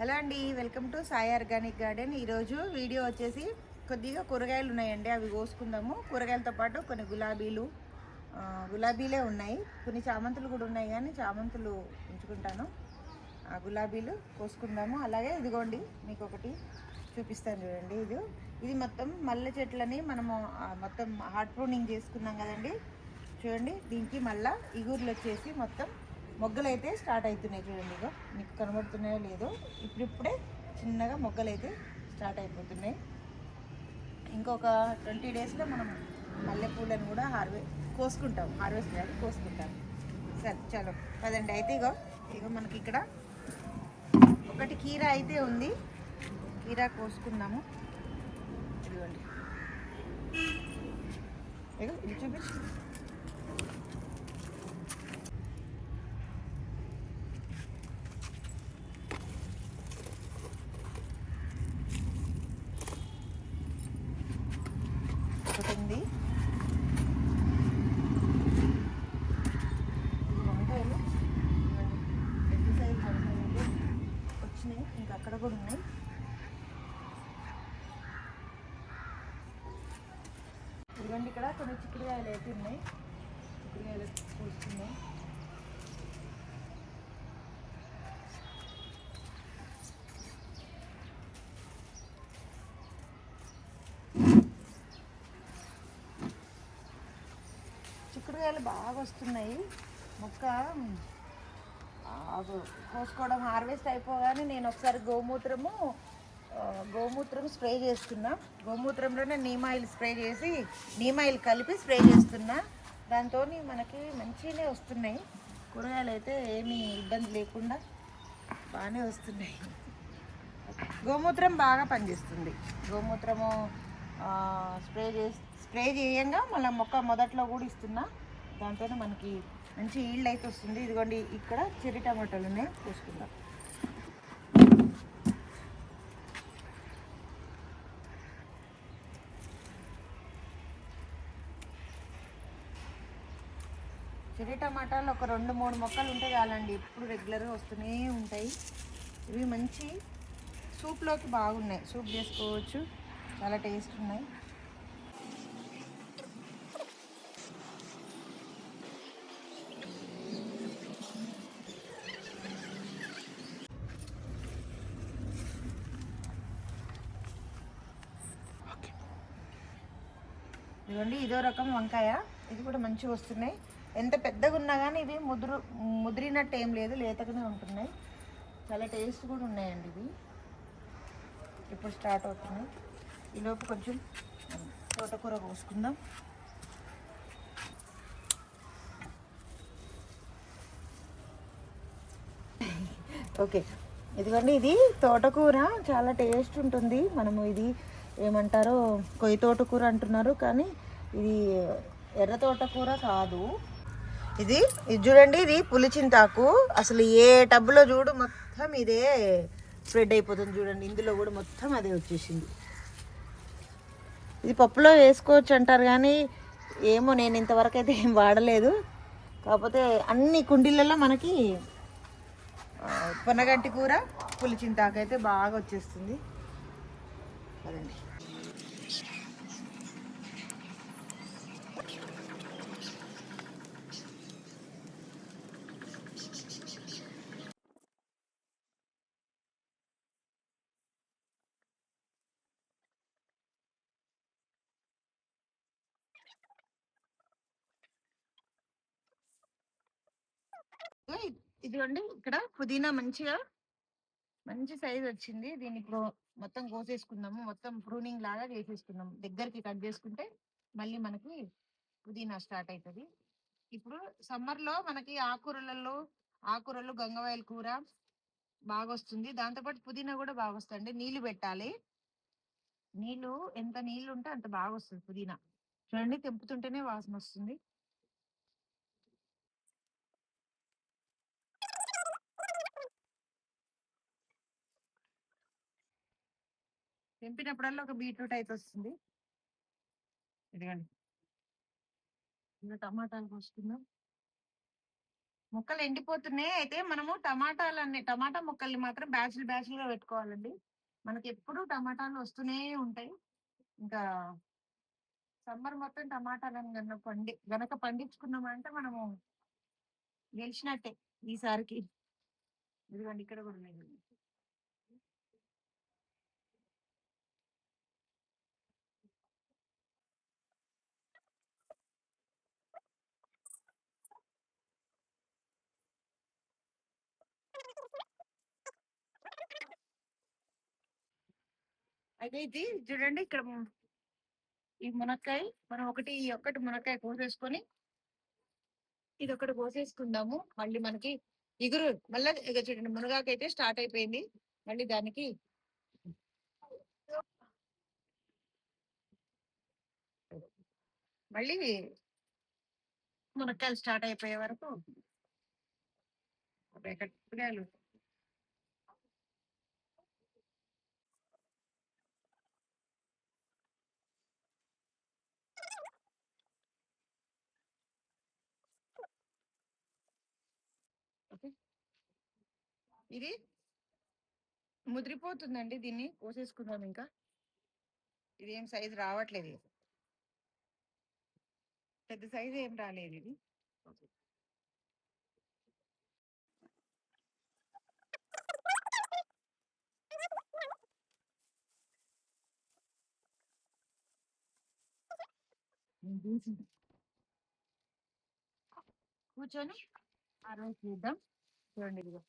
Hello అండి welcome to Sai organic garden. ఈరోజు video వచ్చేసి కొద్దిగా కూరగాయలు ఉన్నాయండి అవి కోసుకుందాము. కూరగాయలతో పాటు కొన్ని గులాబీలు గులాబీలే ఉన్నాయి. కొన్ని చామంతులు కూడా ఉన్నాయి కానీ చామంతులు ఉంచుకుంటాను. ఆ గులాబీలు కోసుకుందాము. అలాగే ఇదిగోండి మీకు ఒకటి చూపిస్తాను చూడండి. ఇది ఇది మొత్తం మల్లె చెట్లని మనము మొత్తం హార్ట్ ప్రూనింగ్ చేసుకున్నాం కదండి. చూడండి దీనికి మళ్ళీ ఇగుర్లు వచ్చేసి మొత్తం మొగ్గలు అయితే స్టార్ట్ అవుతున్నాయి చూడండి ఇగో. మీకు కనబడుతున్నాయో లేదో ఇప్పుడిప్పుడే చిన్నగా మొగ్గలు అయితే స్టార్ట్ అయిపోతున్నాయి. ఇంకొక ట్వంటీ డేస్లో మనం మల్లెపూలను కూడా హార్వే కోసుకుంటాం. హార్వెస్ట్ కాదు కోసుకుంటాం. సరే చలో. పదండి. అయితే ఇగో ఇగో మనకి ఇక్కడ ఒకటి కీర అయితే ఉంది. కీర కోసుకుందాము. ఇదిగోండి. ఇగో ఇది చూపించు ఒకటి ఉంది ఇది వంకాయలు ఇవ్వండి. పెద్ద సైజు వంకాయలు వచ్చినాయి ఇంకా అక్కడ కూడా ఉన్నాయి ఇదిగోండి ఇక్కడ కొన్ని చిక్కుడుకాయలు అయితే ఉన్నాయి. చిక్కుడుకాయలు కూర్చున్నాయి చిక్కుడుకాయలు బాగా వస్తున్నాయి. మొక్క కోసుకోవడం హార్వెస్ట్ అయిపోగానే నేను ఒకసారి గోమూత్రము గోమూత్రం స్ప్రే చేస్తున్నా. గోమూత్రంలోనే నీమ్ ఆయిల్ స్ప్రే చేసి నీమ్ ఆయిల్ కలిపి స్ప్రే చేస్తున్నా. దాంతో మనకి మంచిగానే వస్తున్నాయి. కూరగాయలు అయితే ఏమీ ఇబ్బంది లేకుండా బాగానే వస్తున్నాయి. గోమూత్రం బాగా పనిచేస్తుంది. గోమూత్రము స్ప్రే చేసి స్ప్రే చేయంగా మళ్ళీ మొక్క మొదట్లో కూడా ఇస్తున్నా. దాంతో మనకి మంచి ఈల్డ్ అయితే వస్తుంది. ఇదిగోండి ఇక్కడ చెర్రీ టమాటాలు ఉన్నాయి చూసుకుందాం టమాటాలు ఒక రెండు మూడు మొక్కలు ఉంటే చాలండి. ఎప్పుడు రెగ్యులర్గా వస్తూనే ఉంటాయి. ఇవి మంచి సూప్లోకి బాగున్నాయి. సూప్ చేసుకోవచ్చు. చాలా టేస్ట్ ఉన్నాయి. ఇదిగోండి ఇదో రకం వంకాయ. ఇది కూడా మంచిగా వస్తున్నాయి. ఎంత పెద్దగా ఉన్నా కానీ ఇవి ముదురు ముదిరినట్టు ఏం లేదు లేతగానే ఉంటున్నాయి. చాలా టేస్ట్ కూడా ఉన్నాయండి ఇవి. ఇప్పుడు స్టార్ట్ అవుతున్నాయి. ఈలోపు కొంచెం తోటకూర కోసుకుందాం. ఓకే. ఇదిగోండి ఇది తోటకూర. చాలా టేస్ట్ ఉంటుంది. మనము ఇది ఏమంటారో కొయ్యి తోటకూర అంటున్నారు కానీ ఇది ఎర్ర తోటకూర కాదు. ఇది ఇది చూడండి ఇది పులిచింతాకు. అసలు ఏ టబ్లో చూడు మొత్తం ఇదే స్ప్రెడ్ అయిపోతుంది చూడండి. ఇందులో కూడా మొత్తం అదే వచ్చేసింది. ఇది పప్పులో వేసుకోవచ్చు అంటారు కానీ ఏమో నేను ఇంతవరకు అయితే ఏం వాడలేదు. కాకపోతే అన్ని కుండీలలో మనకి ఆ, పొనగంటి కూర పులిచింతాకు అయితే బాగా వచ్చేస్తుంది. అదండి ఇదిగోండి ఇక్కడ పుదీనా మంచిగా మంచి సైజ్ వచ్చింది. దీన్ని ఇప్పుడు మొత్తం కోసేసుకుందాము. మొత్తం ప్రూనింగ్ లాగా చేసేసుకుందాం దగ్గరికి కట్ చేసుకుంటే మళ్ళీ మనకి పుదీనా స్టార్ట్ అవుతుంది ఇప్పుడు సమ్మర్లో మనకి ఆకుకూరలలో ఆకుకూరలు గంగవాయల కూర బాగా వస్తుంది దాంతోపాటు పుదీనా కూడా బాగా వస్తుంది నీళ్ళు పెట్టాలి. నీళ్ళు ఎంత నీళ్ళు ఉంటే అంత బాగా వస్తుంది పుదీనా. చూడండి తెంపుతుంటేనే వాసన వస్తుంది. తెంపినప్పుడల్లా ఒక బీట్రూట్ అయితే వస్తుంది. ఇదిగండి. ఇంకా టమాటాలు కోసుకుందాం. మొక్కలు ఎండిపోతున్నాయి. అయితే మనము టమాటాలన్నీ టమాటా మొక్కల్ని మాత్రం బ్యాచ్లు బ్యాచ్లుగా పెట్టుకోవాలండి. మనకి ఎప్పుడు టమాటాలు వస్తూనే ఉంటాయి. ఇంకా సమ్మర్ మొత్తం టమాటాలను గన పండి గనక పండించుకున్నామంటే మనము గెలిచినట్టే ఈసారికి. ఇదిగోండి ఇక్కడ కూడా ఉన్నాయి. అయితే ఇది చూడండి ఇక్కడ ఈ మునక్కాయ మనం ఒకటి ఈ ఒక్కటి మునక్కాయ కోసేసుకొని ఇది ఒకటి కోసేసుకుందాము. మళ్ళీ మనకి ఇగురు మళ్ళీ ఇక చూడండి మునగాకైతే స్టార్ట్ అయిపోయింది. మళ్ళీ దానికి మళ్ళీ మునక్కాయలు స్టార్ట్ అయిపోయే వరకు ఒక ఓకే. ఇది ముదిరిపోతుందండి దీన్ని కోసేసుకుందాం ఇంకా. ఇది ఏం సైజు రావట్లేదు. పెద్ద సైజు ఏం రాలేదు ఇది. కూర్చొని. ఆ రోజు చూద్దాం. చూడండి ఇదిగో.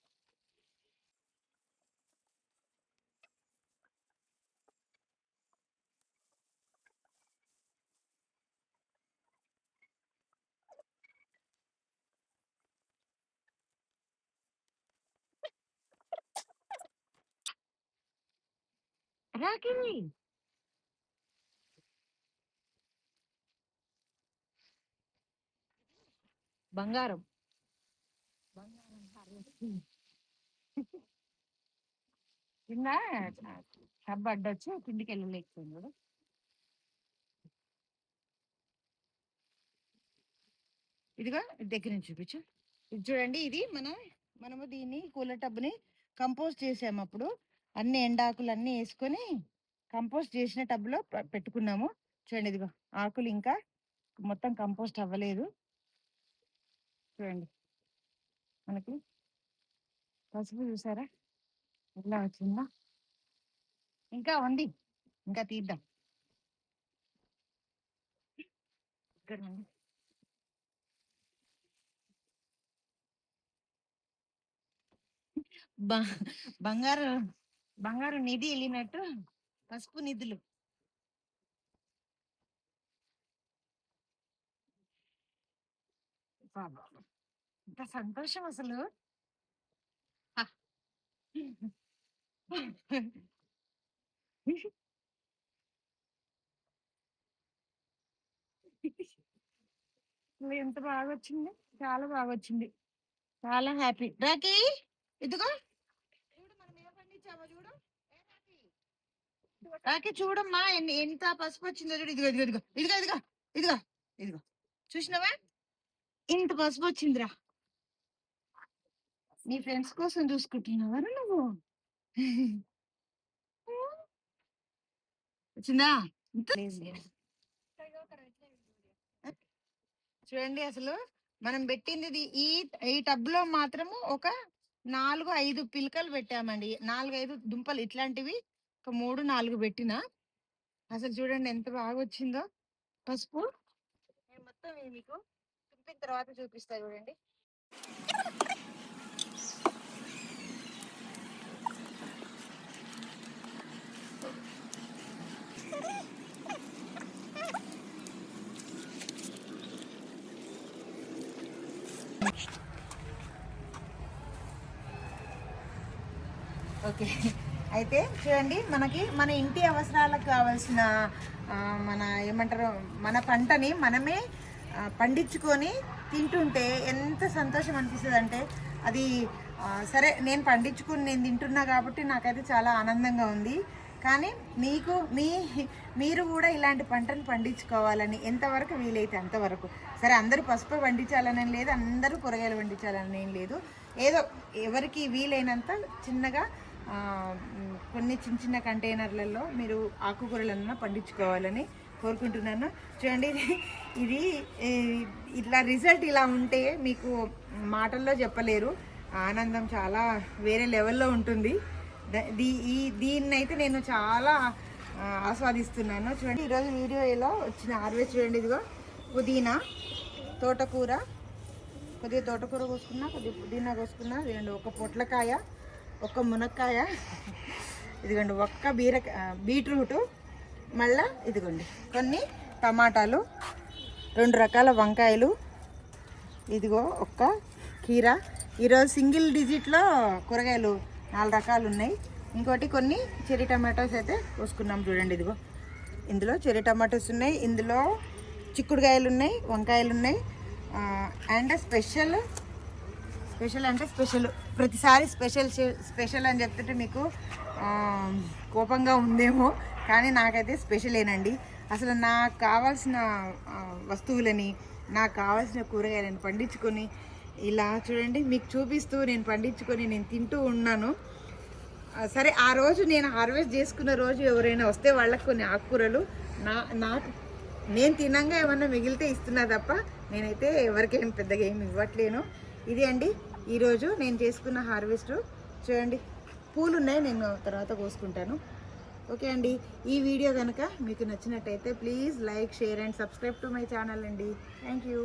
బంగారం. కింద టబ్ అడ్డొచ్చి కిందికి వెళ్ళలేకపోయింది కూడా ఇదిగో ఇది దగ్గర నుంచి చూపించు. ఇది చూడండి ఇది మన మనము దీన్ని కూలర్ టబ్ని కంపోస్ట్ చేసాము అప్పుడు. అన్ని ఎండాకులు అన్ని వేసుకొని కంపోస్ట్ చేసిన టబ్లో పెట్టుకున్నాము. చూడండి ఇదిగో ఆకులు ఇంకా మొత్తం కంపోస్ట్ అవ్వలేదు. చూడండి మనకి పసుపు చూసారా ఎలా వచ్చిందా ఇంకా ఉంది ఇంకా తీద్దాం ఇక్కడ ఉంది. బంగారు బంగారు నిధి వెళ్ళినట్టు పసుపు నిధులు. ఎంత సంతోషం అసలు. ఎంత బాగా వచ్చింది చాలా బాగా వచ్చింది చాలా హ్యాపీ. రాకి ఇదిగో. చూడు రాకి? చూడమ్మా ఎంత పసుపు వచ్చిందో చూడు. ఇదిగో ఇదిగో ఇదిగో ఇదిగో ఇదిగో ఇదిగో. చూసినావా? ఇంత పసుపు వచ్చిందిరా. నీ ఫ్రెండ్స్ కోసం చూసుకుంటున్నావా నువ్వు? వచ్చిందా చూడండి అసలు మనం పెట్టింది ఇది ఈ ఈ టబ్లో మాత్రము ఒక నాలుగు ఐదు పిలకలు పెట్టామండి. నాలుగు ఐదు దుంపలు ఇట్లాంటివి ఒక మూడు నాలుగు పెట్టిన. అసలు చూడండి ఎంత బాగా వచ్చిందో. పసుపు. నేను మొత్తం మీకు తుంపిన తర్వాత చూపిస్తా చూడండి. ఓకే. అయితే చూడండి మనకి మన ఇంటి అవసరాలకు కావాల్సిన మన ఏమంటారు మన పంటని మనమే పండించుకొని తింటుంటే ఎంత సంతోషం అనిపిస్తుంది అంటే అది సరే నేను పండించుకుని నేను తింటున్నా కాబట్టి నాకైతే చాలా ఆనందంగా ఉంది. కానీ మీకు మీ మీరు కూడా ఇలాంటి పంటను పండించుకోవాలని ఎంతవరకు వీలైతే అంతవరకు. సరే అందరూ పసుపు పండించాలని లేదు అందరూ కూరగాయలు పండించాలని ఏం లేదు. ఏదో ఎవరికి వీలైనంత చిన్నగా కొన్ని చిన్న చిన్న కంటైనర్లలో మీరు ఆకుకూరలన్నా పండించుకోవాలని కోరుకుంటున్నాను. చూడండి ఇది ఇది ఇట్లా రిజల్ట్ ఇలా ఉంటే మీకు మాటల్లో చెప్పలేరు. ఆనందం చాలా వేరే లెవెల్లో ఉంటుంది. ఈ దీన్ని అయితే నేను చాలా ఆస్వాదిస్తున్నాను. చూడండి ఈరోజు వీడియోలో వచ్చిన ఆర్వే చూడండి ఇదిగో. పుదీనా తోటకూర. కొద్దిగా తోటకూర కోసుకున్నా కొద్దిగా పుదీనా కోసుకున్నా. ఇదిగోండి ఒక పొట్లకాయ ఒక మునక్కాయ. ఇదిగోండి ఒక్క బీరకాయ బీట్రూటు. మళ్ళా ఇదిగోండి కొన్ని టమాటాలు రెండు రకాల వంకాయలు. ఇదిగో ఒక్క కీర. ఈరోజు సింగిల్ డిజిట్లో కూరగాయలు నాలుగు రకాలు ఉన్నాయి. ఇంకోటి కొన్ని చెర్రీ టమాటోస్ అయితే కోసుకున్నాం చూడండి ఇదిగో. ఇందులో చెర్రీ టమాటోస్ ఉన్నాయి. ఇందులో చిక్కుడుకాయలు ఉన్నాయి వంకాయలు ఉన్నాయి. అండ్ స్పెషల్ స్పెషల్ అంటే స్పెషల్. ప్రతిసారి స్పెషల్ స్పెషల్ అని చెప్తుంటే మీకు కోపంగా ఉందేమో కానీ నాకైతే స్పెషలేనండి అసలు నాకు కావాల్సిన వస్తువులని నాకు కావాల్సిన కూరగాయలను పండించుకొని ఇలా చూడండి మీకు చూపిస్తూ నేను పండించుకొని నేను తింటూ ఉన్నాను. సరే ఆ రోజు నేను హార్వెస్ట్ చేసుకున్న రోజు ఎవరైనా వస్తే వాళ్ళకి కొన్ని ఆకుకూరలు నా నాకు నేను తినంగా ఏమన్నా మిగిలితే ఇస్తున్నా తప్ప నేనైతే ఎవరికేం పెద్దగా ఏమి ఇవ్వట్లేను. ఇది అండి ఈరోజు నేను చేసుకున్న హార్వెస్ట్. చూడండి పూలు ఉన్నాయి నేను తర్వాత కోసుకుంటాను. ఓకే అండి ఈ వీడియో కనుక మీకు నచ్చినట్టయితే please like share and subscribe to my channel అండి. Thank you.